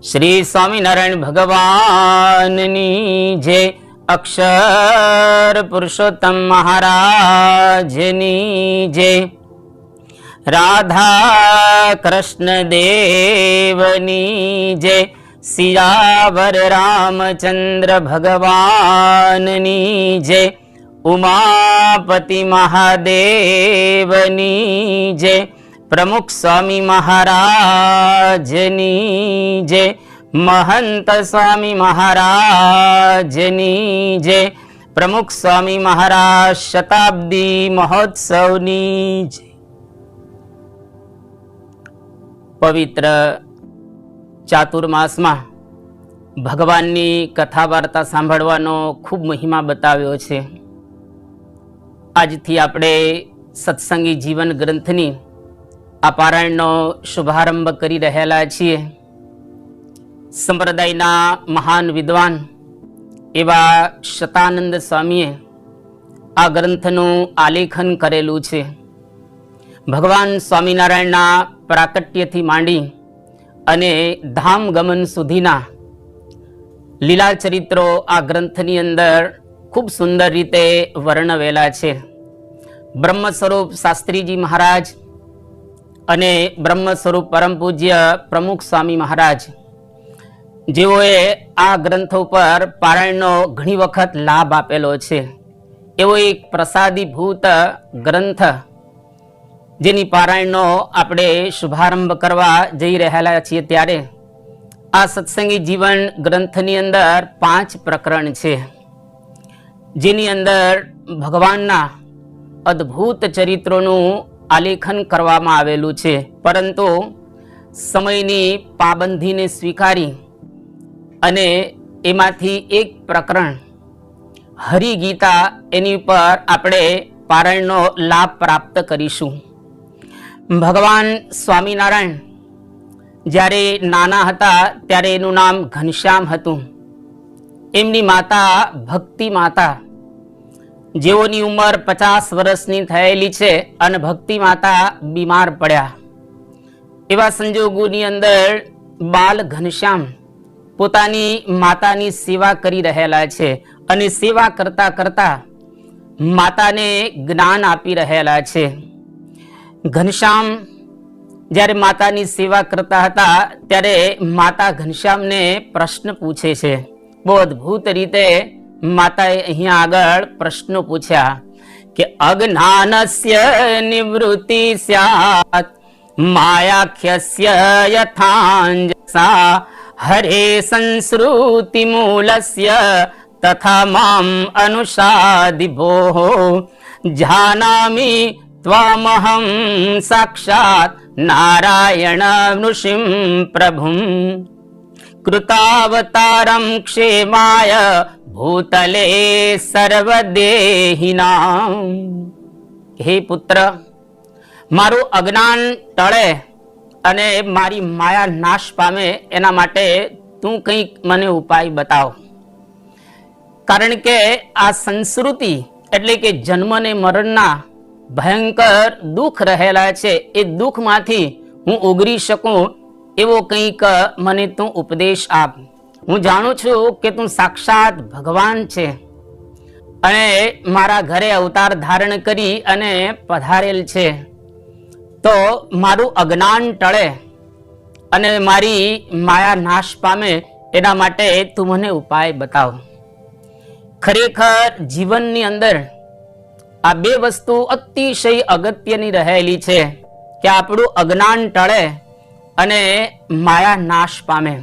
શ્રી સ્વામિનારાયણ ભગવાનની જે અક્ષર પુરુષોત્તમ મહારાજની જે રાધા કૃષ્ણ દેવની જે સિયાવર રામચંદ્ર ભગવાનની જે ઉમાપતિ મહાદેવની જે પ્રમુખ સ્વામી મહારાજની જે, મહંત સ્વામી મહારાજની જે, પ્રમુખ સ્વામી મહારાજ શતાબ્દી મહોત્સવની જે. પવિત્ર ચાતુર્માસમાં ભગવાનની કથા વાર્તા સાંભળવાનો ખૂબ મહિમા બતાવ્યો છે. આજથી આપણે સત્સંગી જીવન ગ્રંથની આ પારાયણનો શુભારંભ કરી રહેલા છીએ. સંપ્રદાયના મહાન વિદ્વાન એવા શતાનંદ સ્વામીએ આ ગ્રંથનું આલેખન કરેલું છે. ભગવાન સ્વામિનારાયણના પ્રાકટ્યથી માંડી અને ધામ ગમન સુધીના લીલા ચરિત્રો આ ગ્રંથની અંદર ખૂબ સુંદર રીતે વર્ણવેલા છે. બ્રહ્મ સ્વરૂપ શાસ્ત્રીજી મહારાજ અને બ્રહ્મ સ્વરૂપ પરમ પૂજ્ય પ્રમુખ સ્વામી મહારાજ, જેઓએ આ ગ્રંથો પર પારાયણનો ઘણી વખત લાભ આપેલો છે. એવો એક પ્રસાદીભૂત ગ્રંથ, જેની પારાયણનો આપણે શુભારંભ કરવા જઈ રહેલા છીએ ત્યારે, આ સત્સંગી જીવન ગ્રંથની અંદર પાંચ પ્રકરણ છે. જેની અંદર ભગવાનના અદ્ભુત ચરિત્રોનું આલેખન કરવામાં આવેલું છે. પરંતુ સમયની પાબંધીને સ્વીકારી અને એમાંથી એક પ્રકરણ, હરિગીતા, એની પર આપણે પારણનો લાભ પ્રાપ્ત કરીશું. ભગવાન સ્વામિનારાયણ જ્યારે નાના હતા ત્યારે એનું નામ ઘનશ્યામ હતું. એમની માતા ભક્તિ માતા જેઓની ઉંમર પચાસ વર્ષની થયેલી છે અને ભક્તિ માતા બીમાર પડ્યા. એવા સંજોગોની અંદર બાલ ઘનશ્યામ પોતાની માતાની સેવા કરી રહેલા છે અને સેવા કરતા કરતા માતાને જ્ઞાન આપી રહેલા છે. ઘનશ્યામ જ્યારે માતાની સેવા કરતા હતા ત્યારે માતા ઘનશ્યામને પ્રશ્ન પૂછે છે. બહુ અદ્ભુત રીતે માતાએ અહીંયા આગળ પ્રશ્નો પૂછ્યા કે અજ્ઞાનસ્ય નિવૃત્તિ સ્યાત માયાખ્યસ્ય યથાંજસા હરે સંસ્કૃતિ મૂલસ્ય તથા મામ અનુષાદિ ભોઃ જાનામિ ત્વામહં સાક્ષાત નારાયણ ઋષિં પ્રભું કૃતાવતારમ ક્ષેમાય ભૂતલે સર્વદેહિના હે પુત્ર મારું અજ્ઞાન ટળે અને મારી માયા નાશ પામે એના માટે તું કંઈક મને ઉપાય બતાવ. કારણ કે આ સંસ્કૃતિ એટલે કે જન્મ ને મરણના ભયંકર દુઃખ રહેલા છે, એ દુઃખમાંથી હું ઉગરી શકું એવો કંઈક મને તું ઉપદેશ આપ. હું જાણું છું કે તું સાક્ષાત ભગવાન છે. અને મારા ઘરે અવતાર ધારણ કરી અને પધારેલ છે. તો મારું અજ્ઞાન ટળે અને મારી માયા નાશ પામે એના માટે તું મને ઉપાય બતાવ. ખરેખર જીવનની અંદર આ બે વસ્તુ અતિશય અગત્યની રહેલી છે કે આપણું અજ્ઞાન ટળે અને માયા નાશ પામે.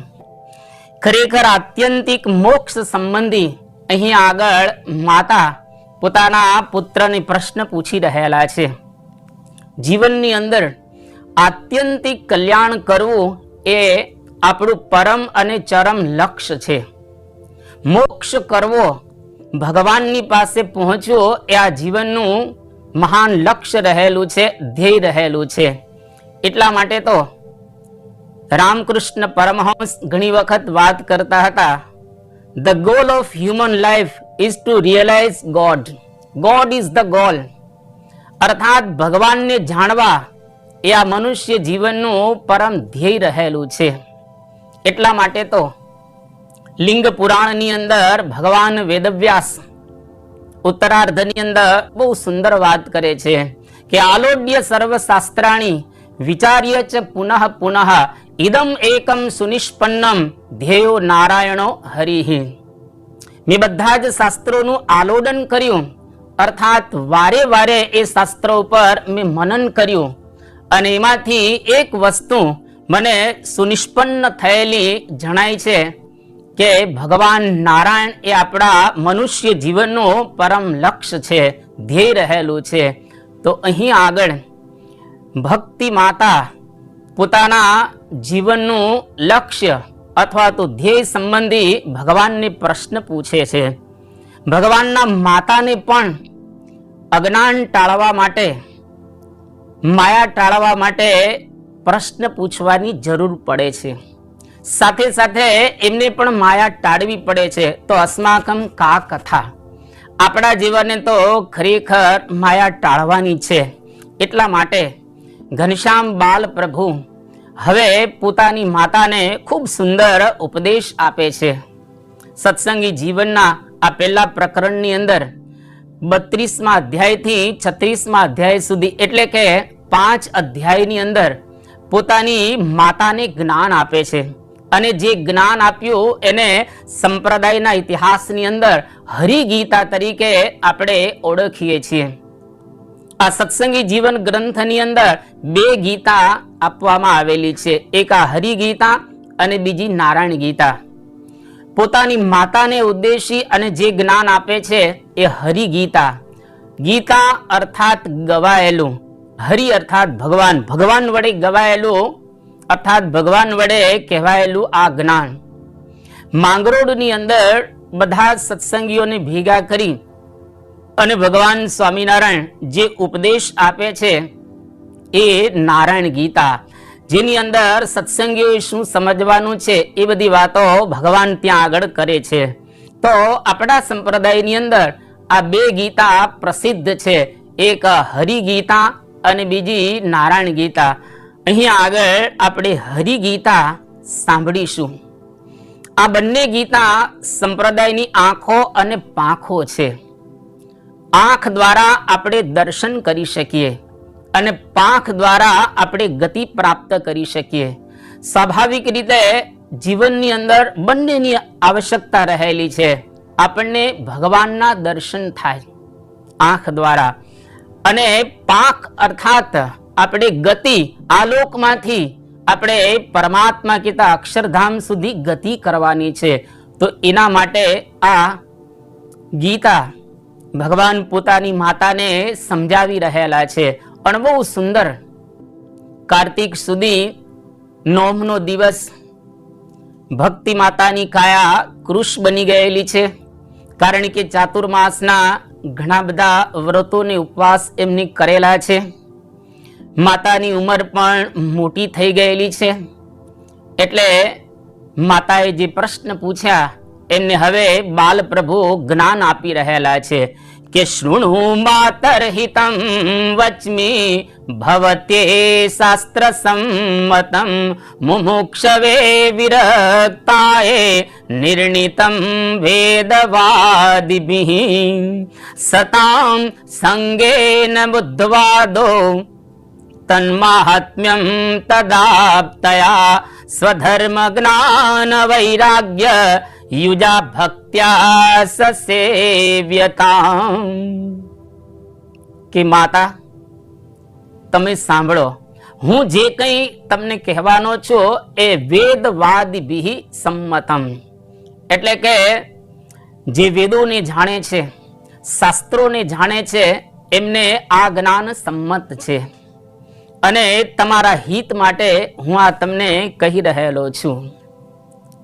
ખરેખર આત્યંતિક મોક્ષ સંબંધી અહીં આગળ માતા પોતાના પુત્રને પ્રશ્ન પૂછી રહેલા છે. જીવનની અંદર આત્યંતિક કલ્યાણ કરવું એ આપણું પરમ અને ચરમ લક્ષ્ય છે. મોક્ષ કરવો ભગવાનની પાસે પહોંચવો એ આ જીવનનું મહાન લક્ષ્ય રહેલું છે, ધ્યેય રહેલું છે. એટલા માટે તો રામકૃષ્ણ પરમહંસ ઘણી વખત વાત કરતા હતા the goal of human life is to realize God God is the goal અર્થાત ભગવાનને જાણવા એ આ મનુષ્ય જીવનનું પરમ ધ્યેય રહેલું છે. એટલા માટે તો લિંગ પુરાણની અંદર ભગવાન વેદવ્યાસ ઉત્તરાર્ધની અંદર બહુ સુંદર વાત કરે છે કે આલોડ્ય સર્વ શાસ્ત્રાણી વિચાર્ય ચ પુનઃ પુનઃ ઇદમ એકમ સુનિષ્પન્નમ ધ્યેયો નારાયણો હરિહિ મેં બધા જ શાસ્ત્રોનું આલોડન કર્યું અર્થાત વારે વારે એ શાસ્ત્રો ઉપર મેં મનન કર્યું અને એમાંથી એક વસ્તુ મને સુનિષ્પન્ન થયેલી જણાય છે કે ભગવાન નારાયણ એ આપણા મનુષ્ય જીવનનું પરમ લક્ષ્ય છે ધ્યેય રહેલું છે તો અહીં આગળ ભક્તિ માતા પોતાના જીવનનું લક્ષ્ય અથવા તો ધ્યેય સંબંધી ભગવાનને પ્રશ્ન પૂછે છે. ભગવાનના માતાને પણ અજ્ઞાન ટાળવા માટે, માયા ટાળવા માટે પ્રશ્ન પૂછવાની જરૂર પડે છે. સાથે સાથે એમને પણ માયા ટાળવી પડે છે. તો અસ્માકમ કા કથા? આપણા જીવનને તો ખરેખર માયા ટાળવાની છે. એટલા માટે ઘનશ્યામ બાલ પ્રભુ, હવે પોતાની માતાને ખૂબ સુંદર ઉપદેશ આપે છે. સત્સંગી જીવનના આ પહેલા પ્રકરણની અંદર બત્રીસમાં અધ્યાયથી છત્રીસમાં અધ્યાય સુધી, એટલે કે પાંચ અધ્યાયની અંદર પોતાની માતાને જ્ઞાન આપે છે. અને જે જ્ઞાન આપ્યું એને સંપ્રદાયના ઇતિહાસની અંદર હરિગીતા તરીકે આપણે ઓળખીએ છીએ. આ સત્સંગી જીવન ગ્રંથની અંદર બે ગીતા આપવામાં આવેલી છે. એક આ હરિ ગીતા અને બીજી નારાયણ ગીતા. પોતાની માતાને ઉદ્દેશી અને જે જ્ઞાન આપે છે એ હરિગીતા. ગીતા અર્થાત ગવાયેલું. હરિ અર્થાત ભગવાન. ભગવાન વડે ગવાયેલું અર્થાત ભગવાન વડે કહેવાયેલું આ જ્ઞાન. માંગરોળની અંદર બધા સત્સંગીઓને ભેગા કરી અને ભગવાન સ્વામિનારાયણ જે ઉપદેશ આપે છે એ નારાયણ ગીતા. જેની અંદર સત્સંગીઓએ શું સમજવાનું છે એ બધી વાતો ભગવાન ત્યાં આગળ કરે છે. તો આપણા સંપ્રદાયની અંદર આ બે ગીતા પ્રસિદ્ધ છે. એક હરિગીતા અને બીજી નારાયણ ગીતા. અહીંયા આગળ આપણે હરિગીતા સાંભળીશું. આ બંને ગીતા સંપ્રદાયની આંખો અને પાંખો છે. આંખ દ્વારા આપણે દર્શન કરી શકીએ અને પાંખ દ્વારા આપણે ગતિ પ્રાપ્ત કરી શકીએ. સ્વાભાવિક રીતે જીવનની અંદર બંનેની આવશ્યકતા રહેલી છે. આપણને ભગવાનના દર્શન થાય આંખ દ્વારા. અને પાંખ અર્થાત આપણે ગતિ આલોકમાંથી આપણે પરમાત્મા કીતા અક્ષરધામ સુધી ગતિ કરવાની છે. તો એના માટે આ ગીતા ભગવાન પોતાની માતાને સમજાવી રહેલા છે. પણ બહુ સુંદર કાર્તિક સુધી નોમનો દિવસ ભક્તિ માતાની કાયા કૃષ બની ગયેલી છે. કારણ કે ચાતુર્માસના ઘણા બધા વ્રતોને ઉપવાસ એમની કરેલા છે. માતાની ઉંમર પણ મોટી થઈ ગયેલી છે. એટલે માતાએ જે પ્રશ્ન પૂછ્યા એમને હવે બાલ પ્રભુ જ્ઞાન આપી રહેલા છે કે શૃણુ માતર હિતમ વચમી ભવતે શાસ્ત્ર સંમતમ મુમુક્ષવે વિરક્તાએ નિર્ણિતમ વેદવાદિભિ સતામ સંગેન બુદ્ધવાદો તન્માહાત્મ્યમ તદાપ્તયા સ્વધર્મ જ્ઞાન વૈરાગ્ય યુજા ભક્ત્યા સસેવ્યતા કે માતા તમે સાંભળો, હું જે કંઈ તમને કહેવાનો છું એ વેદવાદિભિ સંમતમ. એટલે કે જે વેદોને જાણે છે, શાસ્ત્રોને જાણે છે, એમને આ જ્ઞાન સંમત છે. અને તમારા હિત માટે હું આ તમને કહી રહેલો છું.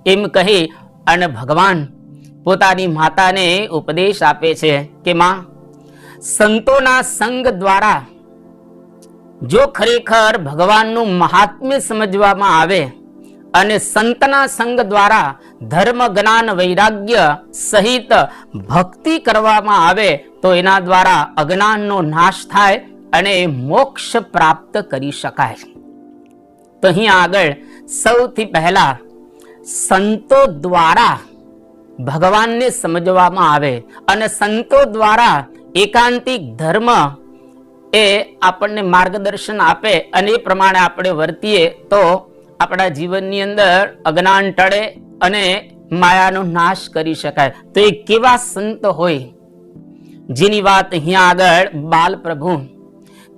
એમ કહી અને ભગવાન પોતાની માતાને ઉપદેશ આપે છે કે માં, સંતોના સંગ દ્વારા જો ખરેખર ભગવાનનું મહાત્મ્ય સમજવામાં આવે અને સંતના સંગ દ્વારા ધર્મ, જ્ઞાન, વૈરાગ્ય સહિત ભક્તિ કરવામાં આવે તો એના દ્વારા અજ્ઞાનનો નાશ થાય અને મોક્ષ પ્રાપ્ત કરી શકાય. તો અહીં આગળ સૌથી પહેલા સંતો દ્વારા ભગવાનને સમજવામાં આવે અને સંતો દ્વારા એકાંતિક ધર્મ એ આપણને માર્ગદર્શન આપે અને એ પ્રમાણે આપણે વર્તીએ તો આપણા જીવનની અંદર અજ્ઞાન ટળે અને માયાનો નાશ કરી શકાય. તો એ કેવા સંત હોય? જેની વાત અહીંયા આગળ બાલ પ્રભુ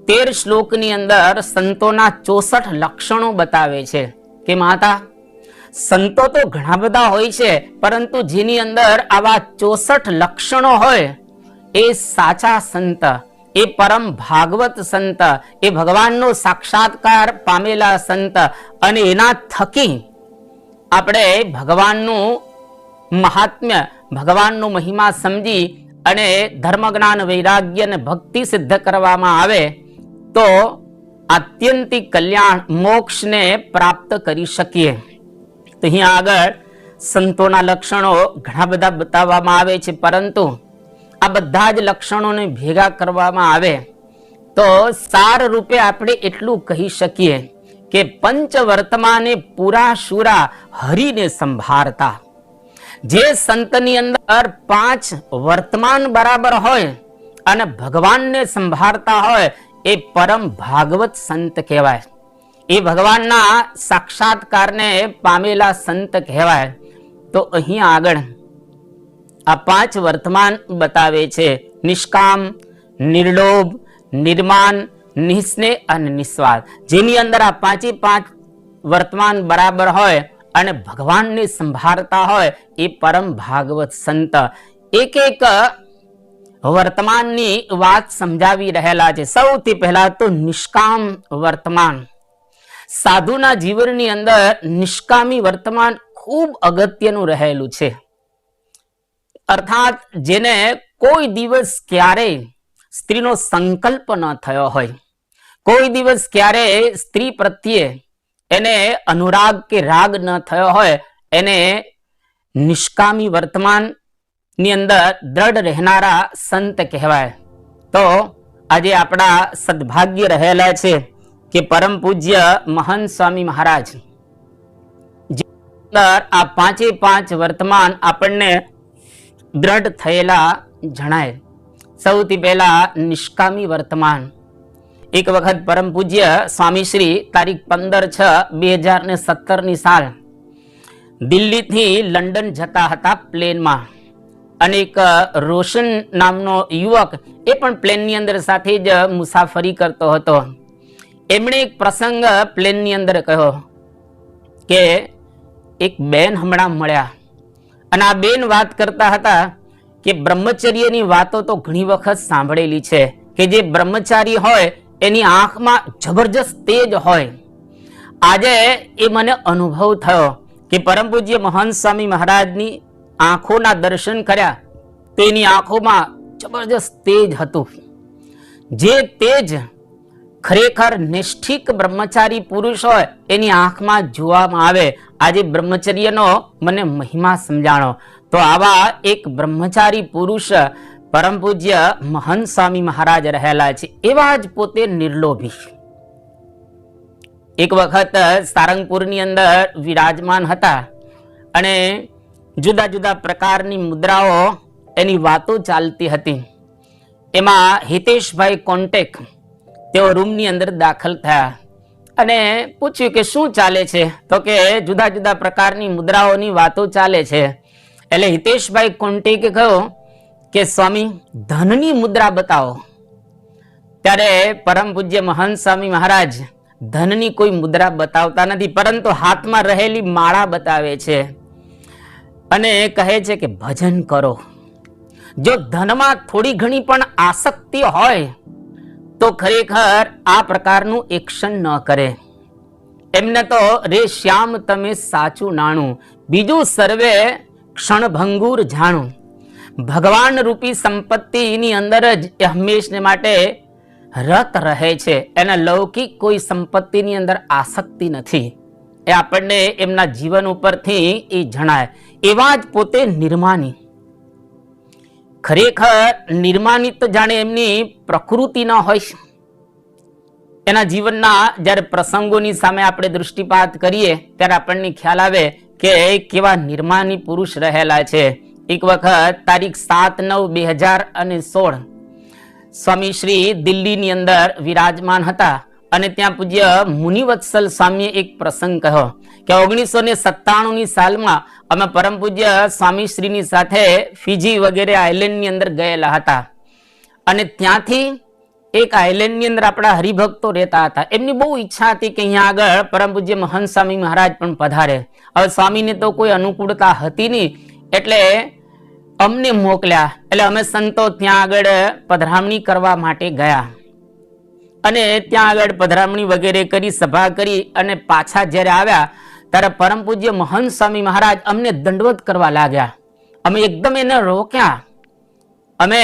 તેર શ્લોકની અંદર સંતોના ચોસઠ લક્ષણો બતાવે છે. કે માતા? સંતો તો ઘણા બધા હોય છે, પરંતુ જેની અંદર આવા ચોસઠ લક્ષણો હોય, એ સાચા સંત, એ પરમ ભાગવત સંત, એ ભગવાનનો સાક્ષાત્કાર પામેલા સંત, અને એના થકી આપણે ભગવાનનું મહાત્મ્ય, ભગવાનનો મહિમા સમજી અને ધર્મજ્ઞાન, વૈરાગ્ય અને ભક્તિ સિદ્ધ કરવામાં આવે તો આત્યંતિક કલ્યાણ મોક્ષને પ્રાપ્ત કરી શકીએ. તો અહીંયા આગળ સંતોના લક્ષણો ઘણા બધા બતાવવામાં આવે છે, પરંતુ આ બધા જ લક્ષણોને ભેગા કરવામાં આવે તો સાર રૂપે આપણે એટલું કહી શકીએ કે પંચ વર્તમાને પૂરા શુરા હરિને સંભાળતા જે સંતની અંદર પાંચ વર્તમાન બરાબર હોય અને ભગવાનને સંભાળતા હોય એ પરમ ભાગવત સંત કહેવાય. એ ભગવાનના સાક્ષાત્કારને પામેલા સંત કહેવાય. તો અહીં આગળ આ પાંચ વર્તમાન બતાવે છે. નિષ્કામ, નિર્લોભ, નિર્માન, નિસ્નેહ અને નિસ્વાર્થ. જેની અંદર આ પાંચે પાંચ વર્તમાન બરાબર હોય અને ભગવાનને સંભાળતા હોય એ પરમ ભાગવત સંત. એક એક વર્તમાનની વાત સમજાવી રહેલા છે. સૌથી પહેલા તો નિષ્કામ વર્તમાન. સાધુના જીવનની અંદર નિષ્કામી વર્તમાન ખૂબ અગત્યનું રહેલું છે. અર્થાત જેને કોઈ દિવસ ક્યારેય સ્ત્રીનો સંકલ્પ ન થયો હોય. કોઈ દિવસ ક્યારેય સ્ત્રી પ્રત્યે એને અનુરાગ કે રાગ ન થયો હોય. એને નિષ્કામી વર્તમાન ની અંદર દ્રઢ રહેનારા સંત કહેવાય. તો આજે આપણા સદભાગ્ય રહેલા છે કે પરમ પૂજ્ય મહંત સ્વામી મહારાજ. અંદર આ પાંચે પાંચ વર્તમાન આપણને દ્રઢ થયેલા જણાય. સૌથી પહેલા નિષ્કામી વર્તમાન. એક વખત પરમ પૂજ્ય સ્વામી શ્રી તારીખ પંદર છ બે હજાર ને સત્તરની સાલ દિલ્હીથી લંડન જતા હતા પ્લેનમાં. અને એક રોશન નામનો યુવક એ પણ પ્લેનની અંદર સાથે જ મુસાફરી કરતો હતો. એમણે એક પ્રસંગ પ્લેનની અંદર કહ્યો કે એક બેન હમણાં મળ્યા. અને આ બેન વાત કરતા હતા કે બ્રહ્મચર્યની વાતો તો ઘણી વખત સાંભળેલી છે કે જે બ્રહ્મચારી હોય એની આંખમાં જબરજસ્ત તેજ હોય. આજે એ મને અનુભવ થયો કે પરમ પૂજ્ય મહંત સ્વામી મહારાજની આંખોના દર્શન કર્યા. તેની આંખોમાં જબરજસ્ત તેજ હતું. જે તેજ ખરેખર નિષ્ઠિક બ્રહ્મચારી પુરુષ હોય, એની આંખમાં જોવામાં આવે. આજે બ્રહ્મચર્યનો મને મહિમા સમજાણો. તો આવા એક બ્રહ્મચારી પુરુષ પરમ પૂજ્ય મહંત સ્વામી મહારાજ રહેલા છે. એવા જ પોતે નિર્લોભી. એક વખત સારંગપુરની અંદર વિરાજમાન હતા અને જુદા જુદા પ્રકારની મુદ્રાઓ એની વાતો ચાલતી હતી. એમાં હિતેશભાઈ કોન્ટેક તેઓ રૂમની અંદર દાખલ થયા અને પૂછ્યું કે શું ચાલે છે? તો કે જુદા જુદા પ્રકારની મુદ્રાઓની વાતો ચાલે છે. એટલે હિતેશભાઈ કોન્ટેકે કહ્યું કે, સ્વામી, ધનની મુદ્રા બતાવો. ત્યારે પરમ પૂજ્ય મહંત સ્વામી મહારાજ ધનની કોઈ મુદ્રા બતાવતા નથી, પરંતુ હાથમાં રહેલી માળા બતાવે છે. અને કહે છે કે ભજન કરો. જો ધનમાં થોડી ઘણી પણ આસક્તિ હોય, તો ખરેખર આ પ્રકારનું એક્શન ન કરે. એમને તો રે શ્યામ તમે સાચું નાણું, બીજું સર્વે ક્ષણભંગુર જાણું. ભગવાન રૂપી સંપત્તિની અંદર જ એ હંમેશને માટે રત રહે છે. એને લૌકિક કોઈ સંપત્તિની અંદર આસક્તિ નથી. એ આપણને એમના જીવન ઉપરથી એ જણાય. એવા જ પોતે નિર્માની. ખરેખર નિર્માની તો જાણે એમની પ્રકૃતિ ન હોય એના જીવનના જ્યારે પ્રસંગોની સામે આપણે દૃષ્ટિપાત કરીએ, ત્યારે આપણને ખ્યાલ આવે કે કેવા નિર્માની પુરુષ રહેલા છે. એક વખત તારીખ સાત નવ બે હજાર અને સોળ, સ્વામી શ્રી દિલ્હીની અંદર વિરાજમાન હતા. અને ત્યાં પૂજ્ય મુનિવત્સલ સ્વામીએ એક પ્રસંગ કહ્યો કે ઓગણીસો ને સત્તાણું ની સાલમાં અમે પરમ પૂજ્ય સ્વામી શ્રીની સાથે ફિજી વગેરે આઇલેન્ડની અંદર ગયેલા હતા. અને ત્યાંથી એક આઇલેન્ડની અંદર આપણા હરિભક્તો રહેતા હતા. એમની બહુ ઈચ્છા હતી કે અહીંયા આગળ પરમ પૂજ્ય મહંત સ્વામી મહારાજ પણ પધારે. હવે સ્વામીને તો કોઈ અનુકૂળતા હતી નહીં. એટલે અમને મોકલ્યા. એટલે અમે સંતો ત્યાં આગળ પધરામણી કરવા માટે ગયા. અને ત્યાં આગળ પધરામણી વગેરે કરી, સભા કરી અને પાછા જ્યારે આવ્યા, ત્યારે પરમ પૂજ્ય મહંત સ્વામી મહારાજ અમને દંડવત કરવા લાગ્યા. અમે એકદમ એને રોક્યા. અમે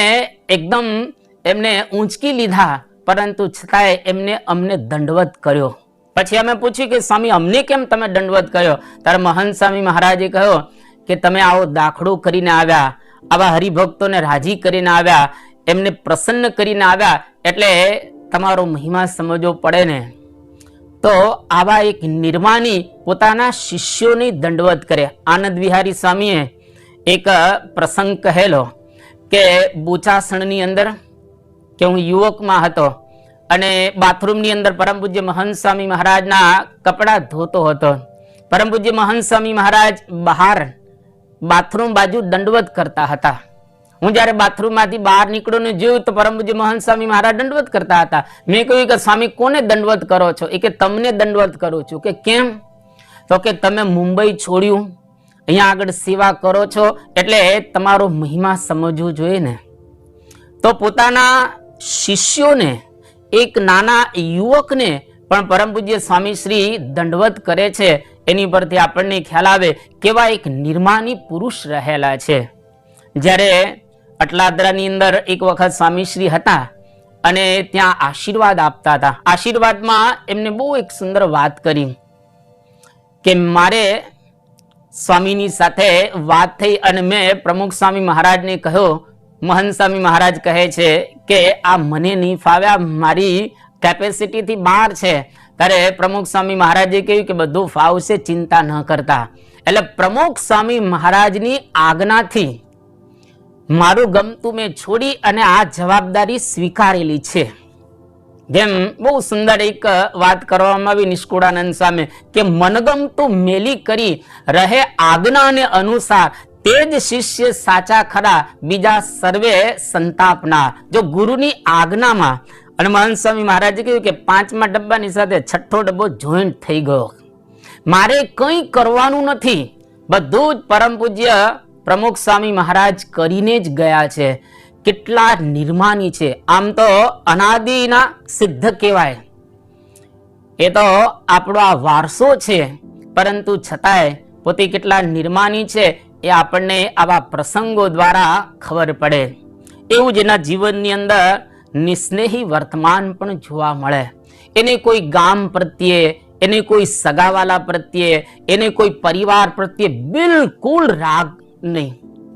એકદમ એમને ઊંચકી લીધા, પરંતુ છતાંય એમને અમને દંડવત કર્યો. પછી અમે પૂછ્યું કે, સ્વામી, અમને કેમ તમે દંડવત કર્યો? ત્યારે મહંત સ્વામી મહારાજે કહ્યો કે, તમે આવો દાખલો કરીને આવ્યા, આવા હરિભક્તોને રાજી કરીને આવ્યા, એમને પ્રસન્ન કરીને આવ્યા, એટલે તમારો મહિમા સમજવો પડે ને, તો આવા એક નિર્માની પોતાના શિષ્યોની દંડવત કરે. આનંદ વિહારી સ્વામીએ એક પ્રસંગ કહેલો કે બુચાસણની અંદર કે હું યુવકમાં હતો અને બાથરૂમની અંદર પરમ પૂજ્ય મહંત સ્વામી મહારાજના કપડાં ધોતો હતો. પરમ પૂજ્ય મહંત સ્વામી મહારાજ બહાર બાથરૂમ બાજુ દંડવત કરતા હતા. હું જ્યારે બાથરૂમમાંથી બહાર નીકળું ને જોયું તો પરમ પૂજ્ય મહંત સ્વામી મહારાજ દંડવત કરતા હતા. મેં કહ્યું કે સ્વામી, કોને દંડવત કરો છો? એ કે, તમને દંડવત કરું છું. કે, કેમ? તો કે, તમે મુંબઈ છોડ્યું. અહીંયા આગળ સેવા કરો છો. એટલે તમારો મહિમા સમજવું જોઈએ ને. તો પોતાના શિષ્યોને, એક નાના યુવકને પણ પરમ પૂજ્ય સ્વામી શ્રી દંડવત કરે છે. એની પરથી આપણને ખ્યાલ આવે કેવા એક નિર્માની પુરુષ રહેલા છે. જ્યારે અટલાદરાની અંદર એક વખત સ્વામી શ્રી હતા અને ત્યાં આશીર્વાદ આપતા હતા. આશીર્વાદમાં એમને બહુ એક સુંદર વાત કરી કે મારે સ્વામીની સાથે વાત થઈ અને મેં પ્રમુખ સ્વામી મહારાજને કહ્યું, મહંત સ્વામી મહારાજ કહે છે કે આ મને નહીં ફાવ્યા મારી કેપેસિટીથી બહાર છે. ત્યારે પ્રમુખ સ્વામી મહારાજે કહ્યું કે બધું ફાવશે, ચિંતા ન કરતા. એટલે પ્રમુખ સ્વામી મહારાજની આજ્ઞાથી મારું ગમતું મેં છોડી અને આ જવાબદારી સ્વીકારેલી છે. જેમ બહુ સુંદર એક વાત કરવામાં આવી નિષ્કુળાનંદ સામે કે મનગમતું મેલી કરી રહે આજ્ઞાને અનુસાર તે જ શિષ્ય સાચા ખરા, બીજા સર્વે સંતાપના. જો ગુરુની આજ્ઞામાં અને મહંત સ્વામી મહારાજે કહ્યું કે પાંચમા ડબ્બાની સાથે છઠ્ઠો ડબ્બો જોઈન્ટ થઈ ગયો. મારે કંઈ કરવાનું નથી. બધું જ પરમ પૂજ્ય પ્રમુખ સ્વામી મહારાજ કરીને જ ગયા છે. કેટલા નિર્માની છે. આમ તો અનાદિના સિદ્ધ કહેવાય. એ તો આપણો આ વારસો છે. પરંતુ છતાંય પોતે કેટલા નિર્માની છે એ આપણને આવા પ્રસંગો દ્વારા ખબર પડે. એવું જ એના જીવનની અંદર નિસ્નેહી વર્તમાન પણ જોવા મળે. એને કોઈ ગામ પ્રત્યે, એને કોઈ સગાવાલા પ્રત્યે, એને કોઈ પરિવાર પ્રત્યે બિલકુલ રાગ નહીં